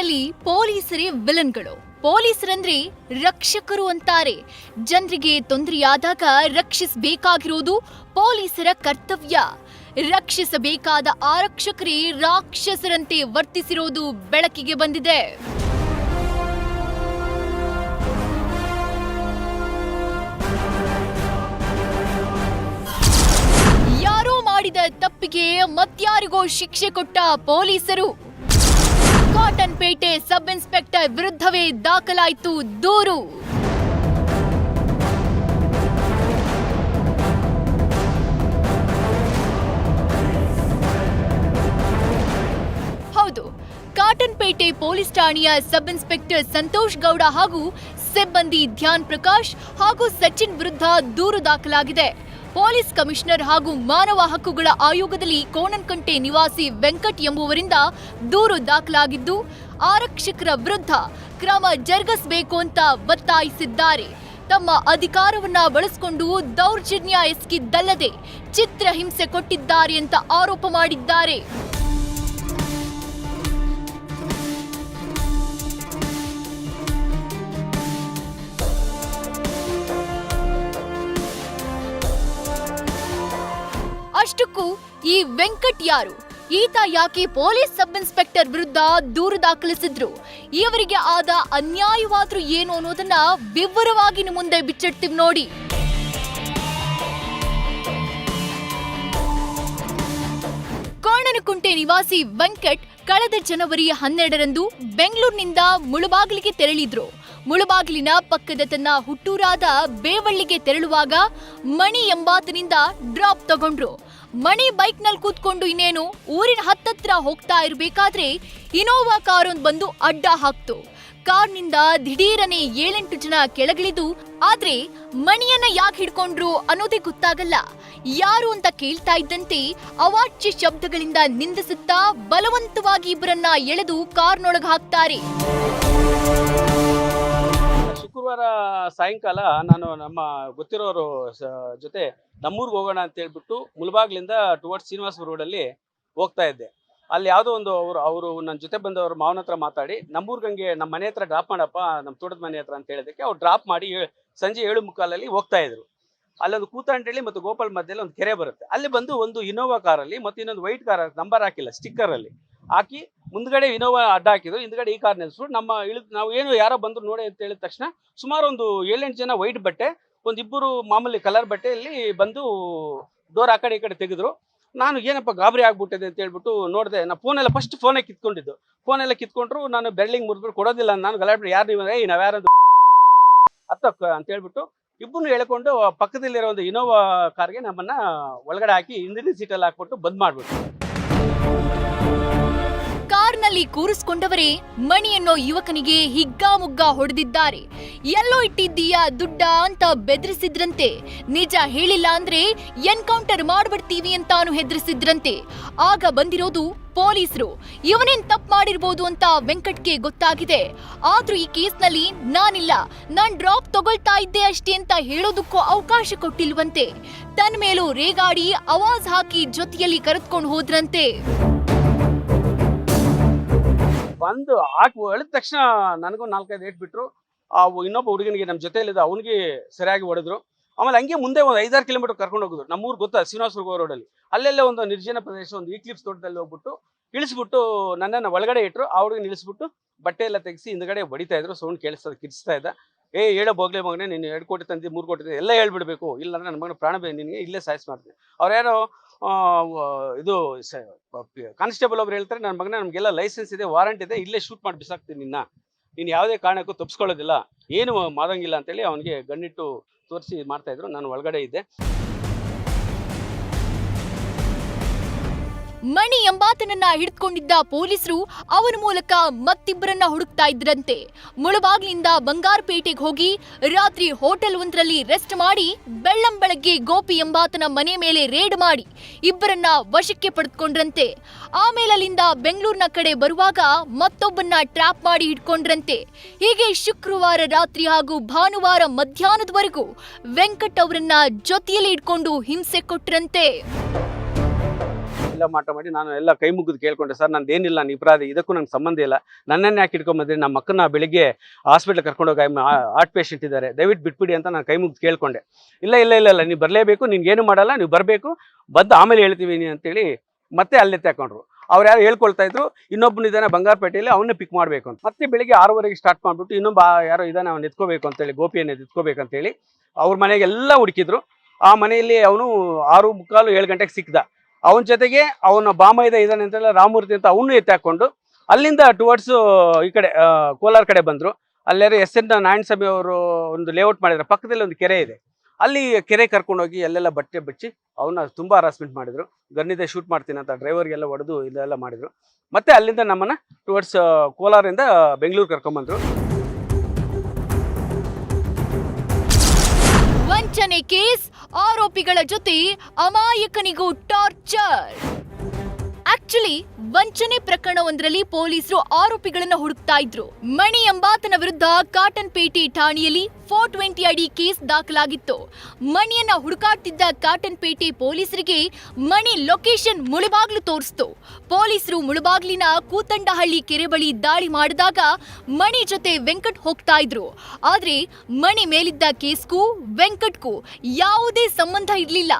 ಸಿಟಿಯಲ್ಲಿ ಪೊಲೀಸರೇ ವಿಲನ್ಗಳು. ಪೊಲೀಸರಂದ್ರೆ ರಕ್ಷಕರು ಅಂತಾರೆ. ಜನರಿಗೆ ತೊಂದರೆಯಾದಾಗ ರಕ್ಷಿಸಬೇಕಾಗಿರೋದು ಪೊಲೀಸರ ಕರ್ತವ್ಯ. ರಕ್ಷಿಸಬೇಕಾದ ಆರಕ್ಷಕರೇ ರಾಕ್ಷಸರಂತೆ ವರ್ತಿಸಿರೋದು ಬೆಳಕಿಗೆ ಬಂದಿದೆ. ಯಾರೋ ಮಾಡಿದ ತಪ್ಪಿಗೆ ಮತ್ಯಾರಿಗೋ ಶಿಕ್ಷೆ ಕೊಟ್ಟ ಪೊಲೀಸರು. ಕಾಟನ್ ಪೇಟೆ ಸಬ್ ಇನ್ಸ್ಪೆಕ್ಟರ್ ವಿರುದ್ಧವೇ ದಾಖಲಾಯಿತು ದೂರು. ಹೌದು, ಕಾಟನ್ ಪೇಟೆ ಪೊಲೀಸ್ ಠಾಣೆಯ ಸಬ್ ಇನ್ಸ್ಪೆಕ್ಟರ್ ಸಂತೋಷ್ ಗೌಡ ಹಾಗೂ ಸಿಬ್ಬಂದಿ ಧ್ಯಾನ್ ಪ್ರಕಾಶ್ ಹಾಗೂ ಸಚಿನ್ ವಿರುದ್ಧ ದೂರು ದಾಖಲಾಗಿದೆ. ಪೊಲೀಸ್ ಕಮಿಷನರ್ ಹಾಗೂ ಮಾನವ ಹಕ್ಕುಗಳ ಆಯೋಗದಲ್ಲಿ ಕೋಣನ್ಕಂಟೆ ನಿವಾಸಿ ವೆಂಕಟ್ ಎಂಬುವರಿಂದ ದೂರು ದಾಖಲಾಗಿದ್ದು, ಆರಕ್ಷಕರ ವಿರುದ್ಧ ಕ್ರಮ ಜರುಗಿಸಬೇಕು ಅಂತ ಒತ್ತಾಯಿಸಿದ್ದಾರೆ. ತಮ್ಮ ಅಧಿಕಾರವನ್ನ ಬಳಸಿಕೊಂಡು ದೌರ್ಜನ್ಯ ಎಸಗಿದ್ದಲ್ಲದೆ ಚಿತ್ರಹಿಂಸೆ ಕೊಟ್ಟಿದ್ದಾರೆ ಅಂತ ಆರೋಪ ಮಾಡಿದ್ದಾರೆ. ಅಷ್ಟಕ್ಕೂ ಈ ವೆಂಕಟ್ ಯಾರು? ಈತ ಯಾಕೆ ಪೊಲೀಸ್ ಸಬ್ ಇನ್ಸ್ಪೆಕ್ಟರ್ ವಿರುದ್ಧ ದೂರು ದಾಖಲಿಸಿದ್ರು? ಇವರಿಗೆ ಆದ ಅನ್ಯಾಯವಾದ್ರೂ ಏನು ಅನ್ನೋದನ್ನ ವಿವರವಾಗಿ ಮುಂದೆ ಬಿಚ್ಚಿಡ್ತೀವಿ ನೋಡಿ. ಕೋಣನಕುಂಟೆ ನಿವಾಸಿ ವೆಂಕಟ್ ಕಳೆದ ಜನವರಿ ಹನ್ನೆರಡರಂದು ಬೆಂಗಳೂರಿನಿಂದ ಮುಳುಬಾಗಿಲಿಗೆ ತೆರಳಿದ್ರು. ಮುಳುಬಾಗಿಲಿನ ಪಕ್ಕದ ತನ್ನ ಹುಟ್ಟೂರಾದ ಬೇವಳ್ಳಿಗೆ ತೆರಳುವಾಗ ಮಣಿ ಎಂಬಾತನಿಂದ ಡ್ರಾಪ್ ತಗೊಂಡ್ರು. ಮಣಿ ಬೈಕ್ನಲ್ಲಿ ಕೂತ್ಕೊಂಡು ಇನ್ನೇನು ಊರಿನ ಹತ್ತತ್ರ ಹೋಗ್ತಾ ಇರಬೇಕಾದ್ರೆ ಇನೋವಾ ಕಾರೊಂದು ಬಂದು ಅಡ್ಡ ಹಾಕ್ತು. ಕಾರ್ನಿಂದ ದಿಢೀರನೆ ಏಳೆಂಟು ಜನ ಕೆಳಗಿಳಿದು, ಆದ್ರೆ ಮಣಿಯನ್ನ ಯಾಕೆ ಹಿಡ್ಕೊಂಡ್ರು ಅನ್ನೋದೇ ಗೊತ್ತಾಗಲ್ಲ. ಯಾರು ಅಂತ ಕೇಳ್ತಾ ಇದ್ದಂತೆ ಅವಾಚ್ಯ ಶಬ್ದಗಳಿಂದ ನಿಂದಿಸುತ್ತಾ ಬಲವಂತವಾಗಿ ಇಬ್ಬರನ್ನ ಎಳೆದು ಕಾರ್ನೊಳಗೆ ಹಾಕ್ತಾರೆ. ಶುಕ್ರವಾರ ಸಾಯಂಕಾಲ ನಾನು ನಮ್ಮ ಗೊತ್ತಿರೋರು ಜೊತೆ ನಮ್ಮೂರಿಗೆ ಹೋಗೋಣ ಅಂತ ಹೇಳ್ಬಿಟ್ಟು ಮುಲ್ಬಾಗ್ಲಿಂದ ಟುವರ್ಡ್ಸ್ ಶ್ರೀನಿವಾಸ ರೋಡಲ್ಲಿ ಹೋಗ್ತಾ ಇದ್ದೆ. ಅಲ್ಲಿ ಯಾವುದೋ ಒಂದು ಅವರು ಅವರು ನನ್ನ ಜೊತೆ ಬಂದವರು ಮಾವನ ಹತ್ರ ಮಾತಾಡಿ ನಮ್ಮೂರ್ಗಂಗೆ ನಮ್ಮ ಮನೆ ಹತ್ರ ಡ್ರಾಪ್ ಮಾಡಪ್ಪ ನಮ್ಮ ತೋಟದ ಮನೆ ಹತ್ರ ಅಂತ ಹೇಳಿದಕ್ಕೆ ಅವ್ರು ಡ್ರಾಪ್ ಮಾಡಿ ಸಂಜೆ ಏಳು ಮುಕ್ಕಾಲಲ್ಲಿ ಹೋಗ್ತಾ ಇದ್ರು. ಅಲ್ಲೊಂದು ಕೂತಾಂಡಳ್ಳಿ ಮತ್ತು ಗೋಪಾಲ್ ಮಧ್ಯದಲ್ಲಿ ಒಂದು ಕೆರೆ ಬರುತ್ತೆ. ಅಲ್ಲಿ ಬಂದು ಒಂದು ಇನೋವಾ ಕಾರಲ್ಲಿ ಮತ್ತು ಇನ್ನೊಂದು ವೈಟ್ ಕಾರ್ ನಂಬರ್ ಹಾಕಿಲ್ಲ ಸ್ಟಿಕ್ಕರ್ ಅಲ್ಲಿ. ಹಾಕಿ ಮುಂದ್ಗಡೆ ಇನೋವಾ ಅಡ್ಡ ಹಾಕಿದ್ರು. ಹಿಂದ್ಗಡೆ ಈ ಕಾರ್ ನಿಲ್ಸು ನಮ್ಮ ಇಳಿದ್ ನಾವು ಏನು ಯಾರೋ ಬಂದ್ರು ನೋಡಿ ಅಂತ ಹೇಳಿದ ತಕ್ಷಣ ಸುಮಾರು ಒಂದು ಏಳೆಂಟು ಜನ ವೈಟ್ ಬಟ್ಟೆ ಒಂದಿಬ್ಬರು ಮಾಮೂಲಿ ಕಲರ್ ಬಟ್ಟೆಯಲ್ಲಿ ಬಂದು ಡೋರ್ ಆ ಕಡೆ ಈ ಕಡೆ ತೆಗೆದ್ರು. ನಾನು ಏನಪ್ಪ ಗಾಬರಿ ಆಗ್ಬಿಟ್ಟಿದೆ ಅಂತ ಹೇಳ್ಬಿಟ್ಟು ನೋಡಿದೆ. ನಾ ಫೋನೆಲ್ಲ ಫಸ್ಟ್ ಫೋನೇ ಕಿತ್ಕೊಂಡಿದ್ದು. ಫೋನೆಲ್ಲ ಕಿತ್ಕೊಂಡ್ರು. ನಾನು ಬೆರಳಿಂಗ್ ಮುರಿದ್ಬಿಟ್ಟು ಕೊಡೋದಿಲ್ಲ ನಾನು ಗಲಾಟೆ ಯಾರು ನೀವು ಏಯ್ ನಾವು ಯಾರು ಅತ್ತ ಅಂತ ಹೇಳ್ಬಿಟ್ಟು ಇಬ್ಬರು ಹೇಳ್ಕೊಂಡು ಪಕ್ಕದಲ್ಲಿರೋ ಒಂದು ಇನೋವಾ ಕಾರ್ಗೆ ನಮ್ಮನ್ನ ಒಳಗಡೆ ಹಾಕಿ ಹಿಂದಿನ ಸೀಟಲ್ಲಿ ಹಾಕ್ಬಿಟ್ಟು ಬಂದ್ ಮಾಡ್ಬಿಟ್ಟು ಕಾರ್ನಲ್ಲಿ ಕೂರಿಸ್ಕೊಂಡವರೇ ಮಣಿ ಯುವಕನಿಗೆ ಹಿಗ್ಗಾಮುಗ್ಗಾ ಹೊಡೆದಿದ್ದಾರೆ. ಎಲ್ಲೋ ಇಟ್ಟಿದ್ದೀಯ ದುಡ್ಡ ಅಂತ ಬೆದರಿಸಿದ್ರಂತೆ. ನಿಜ ಹೇಳಿಲ್ಲ ಅಂದ್ರೆ ಎನ್ಕೌಂಟರ್ ಮಾಡ್ಬಿಡ್ತೀವಿ ಅಂತಾನು ಹೆದರಿಸಿದ್ರಂತೆ. ಆಗ ಬಂದಿರೋದು ಪೊಲೀಸರು. ಇವನೇನ್ ತಪ್ಪು ಮಾಡಿರ್ಬೋದು ಅಂತ ವೆಂಕಟ್ಗೆ ಗೊತ್ತಾಗಿದೆ. ಆದ್ರೂ ಈ ಕೇಸ್ನಲ್ಲಿ ನಾನಿಲ್ಲ. ನಾನ್ ಡ್ರಾಪ್ ತಗೊಳ್ತಾ ಇದ್ದೆ ಅಷ್ಟೇ ಅಂತ ಹೇಳೋದಕ್ಕೂ ಅವಕಾಶ ಕೊಟ್ಟಿಲ್ವಂತೆ. ತನ್ನ ಮೇಲೂ ರೇಗಾಡಿ ಅವಾಜ್ ಹಾಕಿ ಜೊತೆಯಲ್ಲಿ ಕರೆದುಕೊಂಡು ಹೋದ್ರಂತೆ. ಬಂದು ಹಾಕಿ ಹೇಳಿದ ತಕ್ಷಣ ನನಗೂ ನಾಲ್ಕೈದು ಏಟ್ ಬಿಟ್ರು. ಆ ಇನ್ನೊಬ್ಬ ಹುಡುಗನಿಗೆ ನಮ್ಮ ಜೊತೆಯಲ್ಲಿದ್ದ ಅವನಿಗೆ ಸರಿಯಾಗಿ ಹೊಡೆದ್ರು. ಆಮೇಲೆ ಹಂಗೆ ಮುಂದೆ ಒಂದು ಐದಾರು ಕಿಲೋಮೀಟರ್ ಕರ್ಕೊಂಡು ಹೋಗಿದ್ರು. ನಮ್ಮೂರು ಗೊತ್ತಾ ಶ್ರೀನಿವಾಸ ರೋಡಲ್ಲಿ ಅಲ್ಲೆಲ್ಲೇ ಒಂದು ನಿರ್ಜನ ಪ್ರದೇಶ, ಒಂದು ಈಕ್ಲಿಪ್ಸ್ ತೋಟದಲ್ಲಿ ಹೋಗ್ಬಿಟ್ಟು ಇಳಿಸ್ಬಿಟ್ಟು ನನ್ನನ್ನು ಒಳಗಡೆ ಇಟ್ಟರು ಆ ಹುಡುಗನ ಇಳಿಸ್ಬಿಟ್ಟು ಬಟ್ಟೆ ಎಲ್ಲ ತೆಗೆಸಿ ಹಿಂದ್ಗಡೆ ಬಡಿತಾ ಇದ್ರು. ಸೌಂಡ್ ಕೇಳಿಸ್ತಾ ಕಿರಿಸ್ತಾ ಇದ್ದ. ಏ, ಹೇಳೋ ಬೋಗ್ಲೆ ಮಗನೇ, ನೀನು ಎರಡು ಕೋಟಿ ತಂದಿ, ಮೂರು ಕೋಟಿ ತಂದು, ಎಲ್ಲ ಹೇಳ್ಬಿಡ್ಬೇಕು. ಇಲ್ಲ ಅಂದ್ರೆ ನನ್ನ ಮಗನ ಪ್ರಾಣ ನಿನಗೆ ಇಲ್ಲೇ ಸಾಯಿಸ್ ಮಾಡ್ತೀನಿ ವ- ಇದು ಕಾನ್ಸ್ಟೇಬಲ್ ಒಬ್ರು ಹೇಳ್ತಾರೆ ನನ್ನ ಮಗನ, ನಮಗೆಲ್ಲ ಲೈಸೆನ್ಸ್ ಇದೆ, ವಾರಂಟ್ ಇದೆ, ಇಲ್ಲೇ ಶೂಟ್ ಮಾಡಿ ಬಿಸಾಕ್ತೀನಿ ನಿನ್ನ. ನೀನು ಯಾವುದೇ ಕಾರಣಕ್ಕೂ ತಪ್ಪಿಸ್ಕೊಳ್ಳೋದಿಲ್ಲ ಏನು ಮಾಡೋಂಗಿಲ್ಲ ಅಂತೇಳಿ ಅವನಿಗೆ ಗಣ್ಣಿಟ್ಟು ತೋರಿಸಿ ಮಾಡ್ತಾ ಇದ್ರು. ನಾನು ಒಳಗಡೆ ಇದ್ದೆ. ಮಣಿ ಎಂಬಾತನನ್ನ ಹಿಡಿದುಕೊಂಡಿದ್ದ ಪೊಲೀಸರು ಅವನ ಮೂಲಕ ಮತ್ತಿಬ್ಬರನ್ನ ಹುಡುಕ್ತಾ ಇದ್ರಂತೆ. ಮುಳಬಾಗ್ಲಿಂದ ಬಂಗಾರಪೇಟೆಗೆ ಹೋಗಿ ರಾತ್ರಿ ಹೋಟೆಲ್ ಒಂದರಲ್ಲಿ ರೆಸ್ಟ್ ಮಾಡಿ ಬೆಳ್ಳಂ ಬೆಳಗ್ಗೆ ಗೋಪಿ ಎಂಬಾತನ ಮನೆ ಮೇಲೆ ರೇಡ್ ಮಾಡಿ ಇಬ್ಬರನ್ನ ವಶಕ್ಕೆ ಪಡೆದುಕೊಂಡ್ರಂತೆ. ಆಮೇಲೆ ಅಲ್ಲಿಂದ ಬೆಂಗಳೂರಿನ ಕಡೆ ಬರುವಾಗ ಮತ್ತೊಬ್ಬನ್ನ ಟ್ರ್ಯಾಪ್ ಮಾಡಿ ಹಿಡ್ಕೊಂಡ್ರಂತೆ. ಹೀಗೆ ಶುಕ್ರವಾರ ರಾತ್ರಿ ಹಾಗೂ ಭಾನುವಾರ ಮಧ್ಯಾಹ್ನದವರೆಗೂ ವೆಂಕಟ್ ಅವರನ್ನ ಜೊತೆಯಲ್ಲಿ ಇಟ್ಕೊಂಡು ಹಿಂಸೆ ಕೊಟ್ರಂತೆ. ಎಲ್ಲ ಮಾಟ ಮಾಡಿ ನಾನು ಎಲ್ಲ ಕೈ ಮುಗಿದು ಕೇಳ್ಕೊಂಡೆ, ಸರ್, ನಂದು ಏನಿಲ್ಲ ನಾನು ಅಪರಾಧಿ ಇದಕ್ಕೂ ನಂಗೆ ಸಂಬಂಧ ಇಲ್ಲ. ನನ್ನನ್ನೇ ಯಾಕೆ ಇಟ್ಕೊಂಬಂದ್ರಿ ನಮ್ಮ ಮಕ್ಕನ ಬೆಳಿಗ್ಗೆ ಹಾಸ್ಪಿಟ್ಲ್ ಕರ್ಕೊಂಡೋಗಿ ಹಾರ್ಟ್ ಪೇಷಂಟ್ ಇದ್ದಾರೆ. ದಯವಿಟ್ಟು ಬಿಟ್ಬಿಡಿ ಅಂತ ನಾನು ಕೈ ಮುಗಿದು ಕೇಳ್ಕೊಂಡೆ. ಇಲ್ಲ ಇಲ್ಲ ಇಲ್ಲ ಇಲ್ಲ, ನೀವು ಬರಲೇಬೇಕು ನಿನ್ಗೇನು ಮಾಡಲ್ಲ, ನೀವು ಬರಬೇಕು. ಬದ್ದು ಆಮೇಲೆ ಹೇಳ್ತೀವಿ ಅಂತೇಳಿ ಮತ್ತೆ ಅಲ್ಲೇ ತಗೊಂಡ್ರು ಅವ್ರು ಯಾರು ಹೇಳ್ಕೊಳ್ತಾ ಇದ್ರು ಇನ್ನೊಬ್ಬನ ಇದ್ದಾನೆ ಬಂಗಾರಪೇಟೆಯಲ್ಲಿ, ಅವನ್ನೇ ಪಿಕ್ ಮಾಡಬೇಕು ಅಂತ. ಮತ್ತೆ ಬೆಳಿಗ್ಗೆ ಆರೂವರೆಗೆ ಸ್ಟಾರ್ಟ್ ಮಾಡ್ಬಿಟ್ಟು ಇನ್ನೊಬ್ಬ ಯಾರೋ ಇದ್ದಾನೆ, ಅವ್ನು ಎತ್ಕೋಬೇಕು ಅಂತೇಳಿ ಗೋಪಿಯನ್ನು ಎತ್ಕೋಬೇಕು ಅಂತೇಳಿ ಅವ್ರ ಮನೆಗೆಲ್ಲ ಹುಡುಕಿದ್ರು. ಆ ಮನೆಯಲ್ಲಿ ಅವನು ಆರು ಮುಕ್ಕಾಲು ಏಳು ಗಂಟೆಗೆ ಸಿಕ್ಕಿದ ಅವನ ಜೊತೆಗೆ ಅವನ ಬಾಮೈದ ಇದ್ದಾನೆ ಅಂತೆಲ್ಲ ರಾಮಮೂರ್ತಿ ಅಂತ ಅವನು ಎತ್ತಾಕೊಂಡು ಅಲ್ಲಿಂದ ಟುವರ್ಡ್ಸ್ ಈ ಕಡೆ ಕೋಲಾರ ಕಡೆ ಬಂದರು. ಅಲ್ಲೆಲ್ಲ ಎಸ್ ಎನ್ ನಾರಾಯಣಸ್ವಾಮಿ ಅವರು ಒಂದು ಲೇಔಟ್ ಮಾಡಿದ್ರು. ಪಕ್ಕದಲ್ಲಿ ಒಂದು ಕೆರೆ ಇದೆ. ಅಲ್ಲಿ ಕೆರೆ ಕರ್ಕೊಂಡೋಗಿ ಅಲ್ಲೆಲ್ಲ ಬಟ್ಟೆ ಬಚ್ಚಿ ಅವನ್ನ ತುಂಬ ಹರಾಸ್ಮೆಂಟ್ ಮಾಡಿದ್ರು. ಗನ್ನಿದೆ ಶೂಟ್ ಮಾಡ್ತೀನಿ ಅಂತ ಡ್ರೈವರ್ಗೆಲ್ಲ ಹೊಡೆದು ಇದೆಲ್ಲ ಮಾಡಿದ್ರು. ಮತ್ತೆ ಅಲ್ಲಿಂದ ನಮ್ಮನ್ನ ಟುವರ್ಡ್ಸ್ ಕೋಲಾರಿಂದ ಬೆಂಗಳೂರು ಕರ್ಕೊಂಬಂದ್ರು. ವಂಚನೆ ಕೇಸ್ ಆರೋಪಿಗಳ ಜೊತೆ ಅಮಾಯಕನಿಗೂ ಟಾರ್ಚರ್. ಆಕ್ಚುಲಿ ವಂಚನೆ ಪ್ರಕರಣವೊಂದರಲ್ಲಿ ಪೊಲೀಸರು ಆರೋಪಿಗಳನ್ನ ಹುಡುಕ್ತಾ ಇದ್ರು. ಮಣಿ ಎಂಬಾತನ ವಿರುದ್ಧ ಕಾಟನ್ ಪೇಟೆ ಠಾಣೆಯಲ್ಲಿ ಫೋರ್ ಟ್ವೆಂಟಿ ಅಡಿ ಕೇಸ್ ದಾಖಲಾಗಿತ್ತು. ಮಣಿಯನ್ನ ಹುಡುಕಾಡ್ತಿದ್ದ ಕಾಟನ್ ಪೇಟೆ ಪೊಲೀಸರಿಗೆ ಮಣಿ ಲೊಕೇಶನ್ ಮುಳುಬಾಗ್ಲು ತೋರಿಸ್ತು. ಪೊಲೀಸರು ಮುಳುಬಾಗ್ಲಿನ ಕೂತಂಡಹಳ್ಳಿ ಕೆರೆ ಬಳಿ ದಾಳಿ ಮಾಡಿದಾಗ ಮಣಿ ಜೊತೆ ವೆಂಕಟ್ ಹೋಗ್ತಾ ಇದ್ರು. ಆದ್ರೆ ಮಣಿ ಮೇಲಿದ್ದ ಕೇಸ್ಗೂ ವೆಂಕಟ್ಗೂ ಯಾವುದೇ ಸಂಬಂಧ ಇರಲಿಲ್ಲ.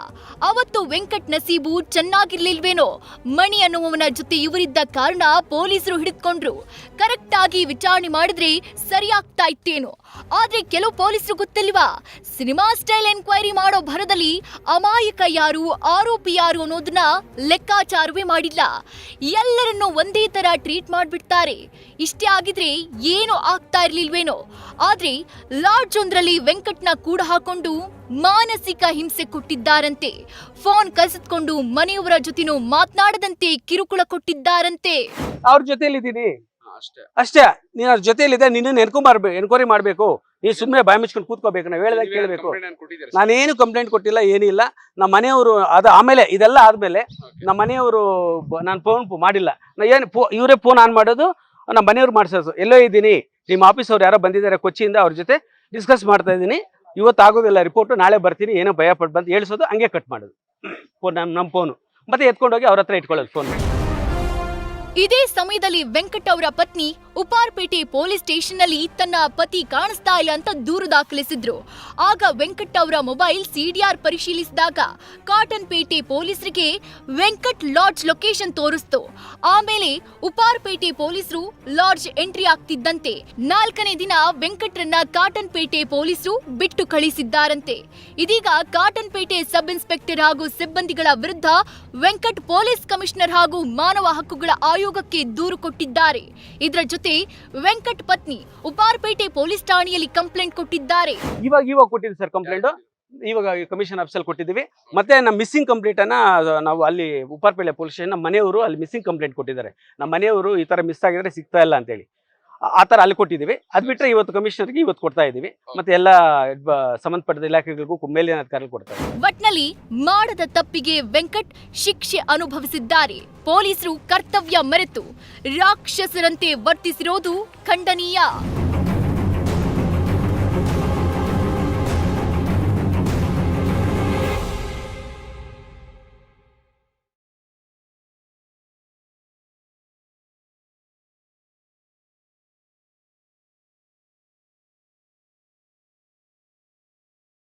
ಅವತ್ತು ವೆಂಕಟ್ ನಸೀಬು ಚೆನ್ನಾಗಿರ್ಲಿಲ್ವೇನೋ, ಮಣಿ ಅನ್ನುವವನ ಜೊತೆ ಇವರಿದ್ದ ಕಾರಣ ಪೊಲೀಸರು ಹಿಡಿದುಕೊಂಡ್ರು. ಕರೆಕ್ಟ್ ಆಗಿ ವಿಚಾರಣೆ ಮಾಡಿದ್ರೆ ಸರಿಯಾಗ್ತಾ ಇತ್ತೇನೋ. ಆದ್ರೆ ಕೆಲವು ಪೊಲೀಸರು ಗೊತ್ತಿಲ್ವಾ? ಸಿನಿಮಾ ಸ್ಟೈಲ್ ಎನ್ಕ್ವೈರಿ ಮಾಡೋ ಭರದಲ್ಲಿ ಅಮಾಯಕ ಯಾರು, ಆರೋಪಿ ಯಾರು ಅನ್ನೋದನ್ನ ಲೆಕ್ಕಾಚಾರವೇ ಮಾಡಿಲ್ಲ. ಎಲ್ಲರನ್ನು ಒಂದೇ ತರ ಟ್ರೀಟ್ ಮಾಡ್ಬಿಡ್ತಾರೆ. ಇಷ್ಟೇ ಆಗಿದ್ರೆ ಏನು ಆಗ್ತಾ ಇರ್ಲಿಲ್ವೇನೋ? ಆದ್ರೆ ಲಾಡ್ಜ್ ಒಂದ್ರಲ್ಲಿ ವೆಂಕಟ್ನ ಕೂಡ ಹಾಕೊಂಡು ಮಾನಸಿಕ ಹಿಂಸೆ ಕೊಟ್ಟಿದ್ದಾರಂತೆ. ಫೋನ್ ಕಸಿದ್ಕೊಂಡು ಮನೆಯವರ ಜೊತೆನೂ ಮಾತನಾಡದಂತೆ ಕಿರುಕುಳ ಕೊಟ್ಟಿದ್ದಾರಂತೆ. ಅವ್ರ ಜೊತೆ ಅಷ್ಟೇ. ನೀನ್ ಅದ್ರ ಜೊತೆಯಲ್ಲಿದೆ ನಿನ್ನ ಎನ್ಕೊಂಬಾರ್ಬೇಕು ಎನ್ಕ್ವೈರಿ ಮಾಡ್ಬೇಕು. ನೀನ್ ಸುಮ್ಮನೆ ಬಾಯಿ ಮುಚ್ಕೊಂಡು ಕೂತ್ಕೋಬೇಕು ನಾವು ಹೇಳ್ದಾಗ ಕೇಳಬೇಕು. ನಾನೇನು ಕಂಪ್ಲೇಂಟ್ ಕೊಟ್ಟಿಲ್ಲ ಏನಿಲ್ಲ. ನಮ್ಮ ಮನೆಯವರು ಅದು ಆಮೇಲೆ ಇದೆಲ್ಲ ಆದ್ಮೇಲೆ ನಮ್ಮ ಮನೆಯವರು ನಾನು ಫೋನ್ ಮಾಡಿಲ್ಲ. ನಾ ಏನು ಫೋ ಇವರೇ ಫೋನ್ ಆನ್ ಮಾಡೋದು ನಮ್ಮ ಮನೆಯವ್ರು ಮಾಡಿಸೋದು. ಎಲ್ಲೋ ಇದ್ದೀನಿ. ನಿಮ್ಮ ಆಫೀಸ್ ಅವ್ರು ಯಾರೋ ಬಂದಿದ್ದಾರೆ ಕೊಚ್ಚಿಯಿಂದ ಅವ್ರ ಜೊತೆ ಡಿಸ್ಕಸ್ ಮಾಡ್ತಾ ಇದ್ದೀನಿ. ಇವತ್ತು ಆಗೋದಿಲ್ಲ ರಿಪೋರ್ಟು ನಾಳೆ ಬರ್ತೀನಿ ಏನೋ ಭಯ ಪಟ್ಟು ಬಂದು ಹೇಳಿಸೋದು ಹಂಗೆ ಕಟ್ ಮಾಡೋದು. ಫೋನ್ ನಮ್ಮ ನಮ್ಮ ಫೋನು ಮತ್ತೆ ಎತ್ಕೊಂಡೋಗಿ ಅವ್ರ ಹತ್ರ ಇಟ್ಕೊಳ್ಳೋದು ಫೋನ್ ಇದೇ ಸಮಯದಲ್ಲಿ ವೆಂಕಟ್ ಅವರ ಪತ್ನಿ ಉಪಾರ್ಪೇಟೆ ಪೊಲೀಸ್ ಸ್ಟೇಷನ್ನಲ್ಲಿ ತನ್ನ ಪತಿ ಕಾಣಿಸ್ತಾ ಇಲ್ಲ ಅಂತ ದೂರು ದಾಖಲಿಸಿದ್ರು. ಆಗ ವೆಂಕಟ್ ಅವರ ಮೊಬೈಲ್ ಸಿಡಿಆರ್ ಪರಿಶೀಲಿಸಿದಾಗ ಕಾಟನ್ ಪೇಟೆ ಪೊಲೀಸರಿಗೆ ವೆಂಕಟ್ ಲಾಡ್ಜ್ ಲೊಕೇಶನ್ ತೋರಿಸ್ತು. ಆಮೇಲೆ ಉಪಾರ್ಪೇಟೆ ಪೊಲೀಸರು ಲಾಡ್ಜ್ ಎಂಟ್ರಿ ಆಗ್ತಿದ್ದಂತೆ. ನಾಲ್ಕನೇ ದಿನ ವೆಂಕಟ್ರನ್ನ ಕಾಟನ್ ಪೇಟೆ ಪೊಲೀಸರು ಬಿಟ್ಟು ಕಳಿಸಿದ್ದಾರಂತೆ. ಇದೀಗ ಕಾಟನ್ ಪೇಟೆ ಸಬ್ ಇನ್ಸ್ಪೆಕ್ಟರ್ ಹಾಗೂ ಸಿಬ್ಬಂದಿಗಳ ವಿರುದ್ಧ ವೆಂಕಟ್ ಪೊಲೀಸ್ ಕಮಿಷನರ್ ಹಾಗೂ ಮಾನವ ಹಕ್ಕುಗಳ ಆಯೋಗಕ್ಕೆ ದೂರು ಕೊಟ್ಟಿದ್ದಾರೆ. ಇದರ ಜೊತೆ ವೆಂಕಟ್ ಪತ್ನಿ ಉಪಾರ್ಪೇಟೆ ಪೊಲೀಸ್ ಠಾಣೆಯಲ್ಲಿ ಕಂಪ್ಲೇಂಟ್ ಕೊಟ್ಟಿದ್ದಾರೆ. ಇವಾಗ ಇವಾಗ ಕೊಟ್ಟಿದ್ದೀವಿ ಸರ್ ಕಂಪ್ಲೇಂಟ್. ಇವಾಗ ಕಮಿಷನ್ ಆಫೀಸಲ್ಲಿ ಕೊಟ್ಟಿದ್ದೀವಿ. ಮತ್ತೆ ನಮ್ಮ ಮಿಸ್ಸಿಂಗ್ ಕಂಪ್ಲೇಂಟ್ ಅನ್ನ ನಾವು ಅಲ್ಲಿ ಉಪ್ಪಾರಪೇಟೆ ಪೊಲೀಸ್ ಸ್ಟೇಷನ್ ನಮ್ಮ ಮನೆಯವರು ಅಲ್ಲಿ ಮಿಸ್ಸಿಂಗ್ ಕಂಪ್ಲೇಂಟ್ ಕೊಟ್ಟಿದ್ದಾರೆ. ನಮ್ಮ ಮನೆಯವರು ಈ ತರ ಮಿಸ್ ಆಗಿದ್ರೆ ಸಿಗ್ತಾ ಇಲ್ಲ ಅಂತೇಳಿ. ಆ- ಥರ ಅಲ್ಲಿ ಕೊಟ್ಟಿದ್ದೀವಿ. ಅದು ಬಿಟ್ಟರೆ ಇವತ್ತು ಕಮಿಷನರ್ಗೆ ಇವತ್ತು ಕೊಡ್ತಾ ಇದೀವಿ ಮತ್ತೆ ಎಲ್ಲ ಸಂಬಂಧಪಟ್ಟ ಇಲಾಖೆಗಳಿಗೂ ಮೇಲಿನ ಅಧಿಕಾರಿಗಳು ಕೊಡ್ತಾರೆ ಇದ್ದೀವಿ ಒಟ್ನಲ್ಲಿ ಮಾಡದ ತಪ್ಪಿಗೆ ವೆಂಕಟ್ ಶಿಕ್ಷೆ ಅನುಭವಿಸಿದ್ದಾರೆ. ಪೊಲೀಸರು ಕರ್ತವ್ಯ ಮರೆತು ರಾಕ್ಷಸರಂತೆ ವರ್ತಿಸಿರೋದು ಖಂಡನೀಯ.